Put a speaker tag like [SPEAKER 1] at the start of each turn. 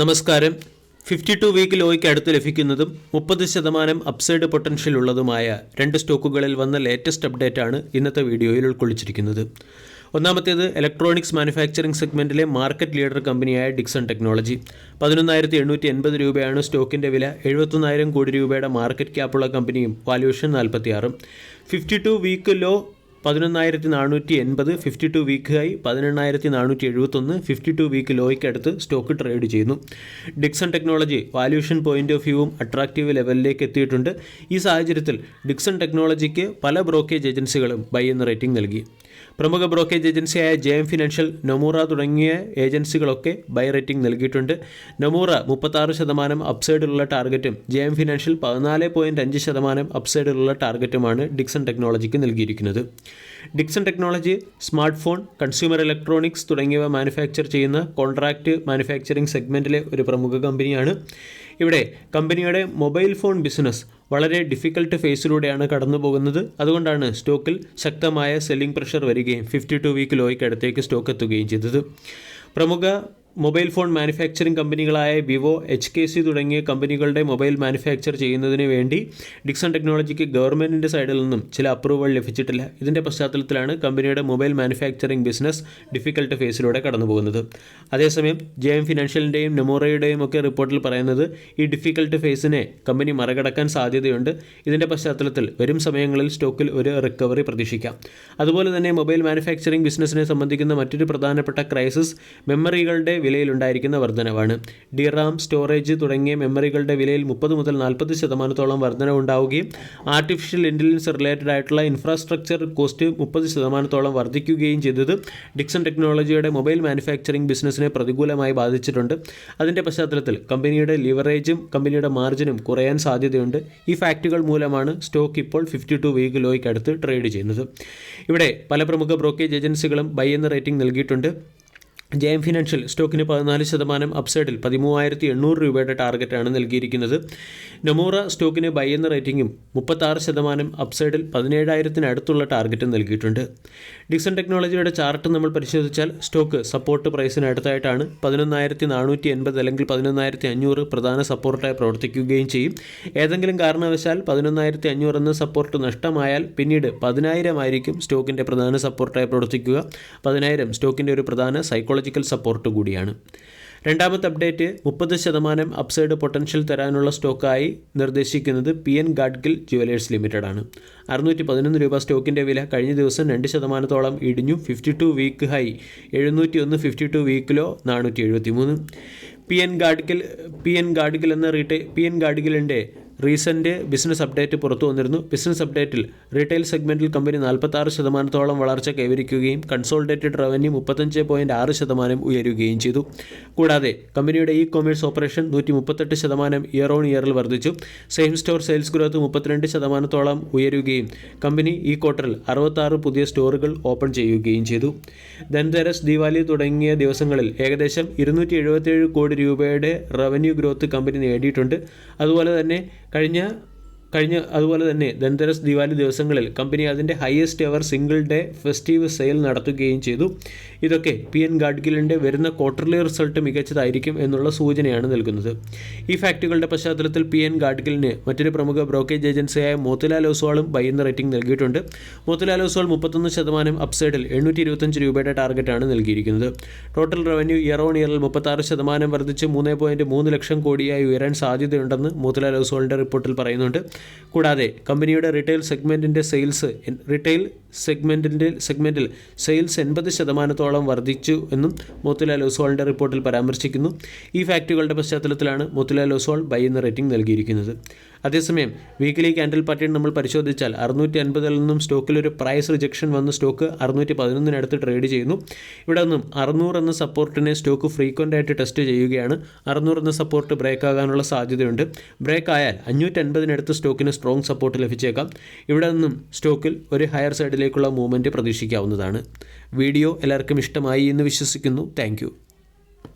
[SPEAKER 1] നമസ്കാരം. Fifty two week ലോയ്ക്ക് അടുത്ത് ലഭിക്കുന്നതും മുപ്പത് ശതമാനം അപ്സൈഡ് പൊട്ടൻഷ്യൽ ഉള്ളതുമായ രണ്ട് സ്റ്റോക്കുകളിൽ വന്ന ലേറ്റസ്റ്റ് അപ്ഡേറ്റ് ആണ് ഇന്നത്തെ വീഡിയോയിൽ ഉൾക്കൊള്ളിച്ചിരിക്കുന്നത്. ഒന്നാമത്തേത് ഇലക്ട്രോണിക്സ് മാനുഫാക്ചറിംഗ് സെഗ്മെന്റിലെ മാർക്കറ്റ് ലീഡർ കമ്പനിയായ ഡിക്സൺ ടെക്നോളജി. പതിനൊന്നായിരത്തി എണ്ണൂറ്റി എൺപത് രൂപയാണ് സ്റ്റോക്കിന്റെ വില. എഴുപത്തൊന്നായിരം കോടി രൂപയുടെ മാർക്കറ്റ് ക്യാപ്പുള്ള കമ്പനിയും വാല്യൂഷൻ നാൽപ്പത്തിയാറും ഫിഫ്റ്റി ടു വീക്ക് ലോ പതിനൊന്നായിരത്തി നാനൂറ്റി എൺപത് ഫിഫ്റ്റി ടു വീക്ക് ഹൈ പതിനെണ്ണായിരത്തി നാനൂറ്റി എഴുപത്തൊന്ന് ഫിഫ്റ്റി ടു വീക്ക് ലോയ്ക്ക് അടുത്ത് സ്റ്റോക്ക് ട്രേഡ് ചെയ്യുന്നു. Dixon technology valuation point of വ്യൂവും അട്രാക്റ്റീവ് ലെവലിലേക്ക് എത്തിയിട്ടുണ്ട്. ഈ സാഹചര്യത്തിൽ ഡിക്സൺ ടെക്നോളജിക്ക് പല ബ്രോക്കേജ് ഏജൻസികളും ബൈ എന്ന റേറ്റിംഗ് നൽകി. പ്രമുഖ ബ്രോക്കേജ് ഏജൻസിയായ ജെ എം ഫിനാൻഷ്യൽ നൊമൂറ തുടങ്ങിയ ഏജൻസികളൊക്കെ ബൈ റേറ്റിംഗ് നൽകിയിട്ടുണ്ട്. നൊമൂറ മുപ്പത്താറ് ശതമാനം അപ്സൈഡിലുള്ള ടാർഗറ്റും ജെ എം ഫിനാൻഷ്യൽ പതിനാല് പോയിന്റ് അഞ്ച് ശതമാനം അപ്സൈഡിലുള്ള ടാർഗറ്റുമാണ് ഡിക്സൺ ടെക്നോളജിക്ക് നൽകിയിരിക്കുന്നത്. Dixon technology smart phone consumer electronics തുടങ്ങിയവ മാനുഫാക്ചർ ചെയ്യുന്ന കോൺട്രാക്റ്റ് മാനുഫാക്ചറിംഗ് സെഗ്മെന്റിലെ ഒരു പ്രമുഖ കമ്പനിയാണ്. ഇവിടെ കമ്പനിയുടെ മൊബൈൽ ഫോൺ ബിസിനസ് വളരെ ഡിഫിക്കൽട്ട് ഫേസിലൂടെയാണ് കടന്നു പോകുന്നത് അതുകൊണ്ടാണ് സ്റ്റോക്കിൽ ശക്തമായ സെല്ലിംഗ് പ്രഷർ വരികയും ഫിഫ്റ്റി ടു വീക്ക് ലോയ്ക്ക് അടുത്തേക്ക് സ്റ്റോക്ക് എത്തുകയും ചെയ്തത്. പ്രമുഖ മൊബൈൽ ഫോൺ മാനുഫാക്ചറിംഗ് കമ്പനികളായ വിവോ എച്ച് കെ സി തുടങ്ങിയ കമ്പനികളുടെ മൊബൈൽ മാനുഫാക്ചർ ചെയ്യുന്നതിന് വേണ്ടി ഡിക്സൺ ടെക്നോളജിക്ക് ഗവൺമെന്റിന്റെ സൈഡിൽ നിന്നും ചില അപ്രൂവൽ ലഭിച്ചിട്ടില്ല. ഇതിന്റെ പശ്ചാത്തലത്തിലാണ് കമ്പനിയുടെ മൊബൈൽ മാനുഫാക്ചറിംഗ് ബിസിനസ് ഡിഫിക്കൽട്ട് ഫേസിലൂടെ കടന്നു പോകുന്നത് അതേസമയം ജെ എം ഫിനാൻഷ്യലിന്റെയും നെമോറയുടെയും ഒക്കെ റിപ്പോർട്ടിൽ പറയുന്നത് ഈ ഡിഫിക്കൽട്ട് ഫേസിനെ കമ്പനി മറികടക്കാൻ സാധ്യതയുണ്ട്. ഇതിന്റെ പശ്ചാത്തലത്തിൽ വരും സമയങ്ങളിൽ സ്റ്റോക്കിൽ ഒരു റിക്കവറി പ്രതീക്ഷിക്കാം. അതുപോലെ തന്നെ മൊബൈൽ മാനുഫാക്ചറിംഗ് ബിസിനസ്സിനെ സംബന്ധിക്കുന്ന മറ്റൊരു പ്രധാനപ്പെട്ട ക്രൈസിസ് മെമ്മറികളുടെ വിലയിലുണ്ടായിരിക്കുന്ന വർധനവാണ്. ഡിറാം സ്റ്റോറേജ് തുടങ്ങിയ മെമ്മറികളുടെ വിലയിൽ മുപ്പത് മുതൽ നാൽപ്പത് ശതമാനത്തോളം വർധന ഉണ്ടാവുകയും ആർട്ടിഫിഷ്യൽ ഇന്റലിജൻസ് റിലേറ്റഡ് ആയിട്ടുള്ള ഇൻഫ്രാസ്ട്രക്ചർ കോസ്റ്റ് മുപ്പത് ശതമാനത്തോളം വർദ്ധിക്കുകയും ചെയ്തത് ഡിക്സൺ ടെക്നോളജിയുടെ മൊബൈൽ മാനുഫാക്ചറിംഗ് ബിസിനസ്സിനെ പ്രതികൂലമായി ബാധിച്ചിട്ടുണ്ട്. അതിന്റെ പശ്ചാത്തലത്തിൽ കമ്പനിയുടെ ലിവറേജും കമ്പനിയുടെ മാർജിനും കുറയാൻ സാധ്യതയുണ്ട്. ഈ ഫാക്റ്റുകൾ മൂലമാണ് സ്റ്റോക്ക് ഇപ്പോൾ ഫിഫ്റ്റി ടു വീക്ക് ലോയ്ക്ക് അടുത്ത് ട്രേഡ് ചെയ്യുന്നത്. ഇവിടെ പല പ്രമുഖ ബ്രോക്കേജ് ഏജൻസികളും ബൈ എന്ന റേറ്റിംഗ് നൽകിയിട്ടുണ്ട്. ജെ എം ഫിനാൻഷ്യൽ സ്റ്റോക്കിന് പതിനാല് ശതമാനം അപ്സൈഡിൽ പതിമൂവായിരത്തി എണ്ണൂറ് രൂപയുടെ ടാർഗറ്റാണ് നൽകിയിരിക്കുന്നത്. നൊമൂറ സ്റ്റോക്കിന് ബൈ എന്ന റേറ്റിംഗും മുപ്പത്താറ് ശതമാനം അപ്സൈഡിൽ പതിനേഴായിരത്തിന് അടുത്തുള്ള ടാർഗറ്റും നൽകിയിട്ടുണ്ട്. ഡിക്സൺ ടെക്നോളജിയുടെ ചാർട്ട് നമ്മൾ പരിശോധിച്ചാൽ സ്റ്റോക്ക് സപ്പോർട്ട് പ്രൈസിന് അടുത്തായിട്ടാണ് പതിനൊന്നായിരത്തി നാനൂറ്റി എൺപത് അല്ലെങ്കിൽ പതിനൊന്നായിരത്തി അഞ്ഞൂറ് പ്രധാന സപ്പോർട്ടായി പ്രവർത്തിക്കുകയും ചെയ്യും. ഏതെങ്കിലും കാരണവശാൽ പതിനൊന്നായിരത്തി അഞ്ഞൂറ് എന്ന സപ്പോർട്ട് നഷ്ടമായാൽ പിന്നീട് പതിനായിരം ആയിരിക്കും സ്റ്റോക്കിന്റെ പ്രധാന സപ്പോർട്ടായി പ്രവർത്തിക്കുക. പതിനായിരം സ്റ്റോക്കിന്റെ ഒരു പ്രധാന സൈക്കോളജിക്കൽ സപ്പോർട്ട് കൂടിയാണ്. രണ്ടാമത്തെ അപ്ഡേറ്റ് മുപ്പത് ശതമാനം അപ്സൈഡ് പൊട്ടൻഷ്യൽ തരാനുള്ള സ്റ്റോക്കായി നിർദ്ദേശിക്കുന്നത് P N Gadgil jewellers limited ആണ് അറുന്നൂറ്റി പതിനൊന്ന് രൂപ സ്റ്റോക്കിന്റെ വില കഴിഞ്ഞ ദിവസം രണ്ട് ശതമാനത്തോളം ഇടിഞ്ഞു ഫിഫ്റ്റി ടു വീക്ക് ഹൈ എഴുന്നൂറ്റി ഒന്ന് ഫിഫ്റ്റി ടു വീക്കിലോ നാനൂറ്റി എഴുപത്തി മൂന്ന് P N Gadgil P N Gadgil എന്ന റീറ്റെ പി എൻ ഗാഡ്ഗിലിന്റെ റീസെന്റ് ബിസിനസ് അപ്ഡേറ്റ് പുറത്തു വന്നിരുന്നു. ബിസിനസ് അപ്ഡേറ്റിൽ റീറ്റെയിൽ സെഗ്മെന്റിൽ കമ്പനി നാൽപ്പത്താറ് ശതമാനത്തോളം വളർച്ച കൈവരിക്കുകയും കൺസോൾട്ടേറ്റഡ് റവന്യൂ മുപ്പത്തഞ്ച് പോയിന്റ് ആറ് ശതമാനം ഉയരുകയും ചെയ്തു. കൂടാതെ കമ്പനിയുടെ ഇ കൊമേഴ്സ് ഓപ്പറേഷൻ നൂറ്റി മുപ്പത്തെട്ട് ശതമാനം ഇയർ ഓൺ ഇയറിൽ വർദ്ധിച്ചു. സെയിം സ്റ്റോർ സെയിൽസ് ഗ്രോത്ത് മുപ്പത്തിരണ്ട് ശതമാനത്തോളം ഉയരുകയും കമ്പനി ഈ ക്വാർട്ടറിൽ അറുപത്താറ് പുതിയ സ്റ്റോറുകൾ ഓപ്പൺ ചെയ്യുകയും ചെയ്തു. ധൻതെരസ് ദിവാലി തുടങ്ങിയ ദിവസങ്ങളിൽ ഏകദേശം ഇരുന്നൂറ്റി എഴുപത്തേഴ് കോടി രൂപയുടെ റവന്യൂ ഗ്രോത്ത് കമ്പനി നേടിയിട്ടുണ്ട്. അതുപോലെ തന്നെ കഴിഞ്ഞ കഴിഞ്ഞ അതുപോലെ തന്നെ ധൻതെരസ് ദിവാലി ദിവസങ്ങളിൽ കമ്പനി അതിന്റെ highest ever single day festive sale നടത്തുകയും ചെയ്തു. ഇതൊക്കെ പി എൻ ഗാഡ്ഗിലിന്റെ വരുന്ന ക്വാർട്ടർലി റിസൾട്ട് മികച്ചതായിരിക്കും എന്നുള്ള സൂചനയാണ് നൽകുന്നത്. ഈ ഫാക്ടുകളുടെ പശ്ചാത്തലത്തിൽ പി എൻ ഗാഡ്ഗിലിന് മറ്റൊരു പ്രമുഖ ബ്രോക്കേജ് ഏജൻസിയായ മോത്തിലാൽ ഒസ്വാളും ബൈ എന്ന റേറ്റിംഗ് നൽകിയിട്ടുണ്ട്. മോത്തിലാൽ ഒസ്വാൾ മുപ്പത്തൊന്ന് ശതമാനം അപ്സൈഡിൽ എണ്ണൂറ്റി ഇരുപത്തഞ്ച് രൂപയുടെ ടാർഗറ്റാണ് നൽകിയിരിക്കുന്നത്. ടോട്ടൽ റവന്യൂ ഇയർ ഓൺ ഇയറിൽ മുപ്പത്താറ് ശതമാനം വർദ്ധിച്ച് മൂന്ന് പോയിന്റ് മൂന്ന് ലക്ഷം കോടിയായി ഉയരാൻ സാധ്യതയുണ്ടെന്ന് മോത്തിലാൽ ഒസ്വാളിന്റെ റിപ്പോർട്ടിൽ പറയുന്നുണ്ട്. കൂടാതെ കമ്പനിയുടെ റീറ്റെയിൽ സെഗ്മെന്റിന്റെ സെയിൽസ് റീറ്റെയിൽ സെഗ്മെന്റിന്റെ സെഗ്മെന്റിൽ സെയിൽസ് എൺപത് ശതമാനത്തോളം വർദ്ധിച്ചു എന്നും മോത്തിലാൽ ഒസ്വാളിന്റെ റിപ്പോർട്ടിൽ പരാമർശിക്കുന്നു. ഈ ഫാക്റ്റുകളുടെ പശ്ചാത്തലത്തിലാണ് മോത്തിലാൽ ഒസ്വാൾ ബൈ എന്ന റേറ്റിംഗ് നൽകിയിരിക്കുന്നത്. അതേസമയം വീക്കിലി ക്യാൻഡിൽ പാറ്റേൺ നമ്മൾ പരിശോധിച്ചാൽ അറുന്നൂറ്റി അൻപതിൽ നിന്നും സ്റ്റോക്കിൽ ഒരു പ്രൈസ് റിജക്ഷൻ വന്ന സ്റ്റോക്ക് അറുന്നൂറ്റി പതിനൊന്നിനടുത്ത് ട്രേഡ് ചെയ്യുന്നു. ഇവിടെ നിന്നും അറുന്നൂറ് എന്ന സപ്പോർട്ടിനെ സ്റ്റോക്ക് ഫ്രീക്വന്റ് ആയിട്ട് ടെസ്റ്റ് ചെയ്യുകയാണ്. അറുന്നൂറ് എന്ന സപ്പോർട്ട് ബ്രേക്ക് ആകാനുള്ള സാധ്യതയുണ്ട്. ബ്രേക്ക് ആയാൽ അഞ്ഞൂറ്റി അൻപതിനടുത്ത് സ്റ്റോക്കിന് സ്ട്രോങ് സപ്പോർട്ട് ലഭിച്ചേക്കാം. ഇവിടെ നിന്നും സ്റ്റോക്കിൽ ഒരു ഹയർ സൈഡിലേക്കുള്ള മൂവ്മെന്റ് പ്രതീക്ഷിക്കാവുന്നതാണ്. വീഡിയോ എല്ലാവർക്കും ഇഷ്ടമായി എന്ന് വിശ്വസിക്കുന്നു. താങ്ക്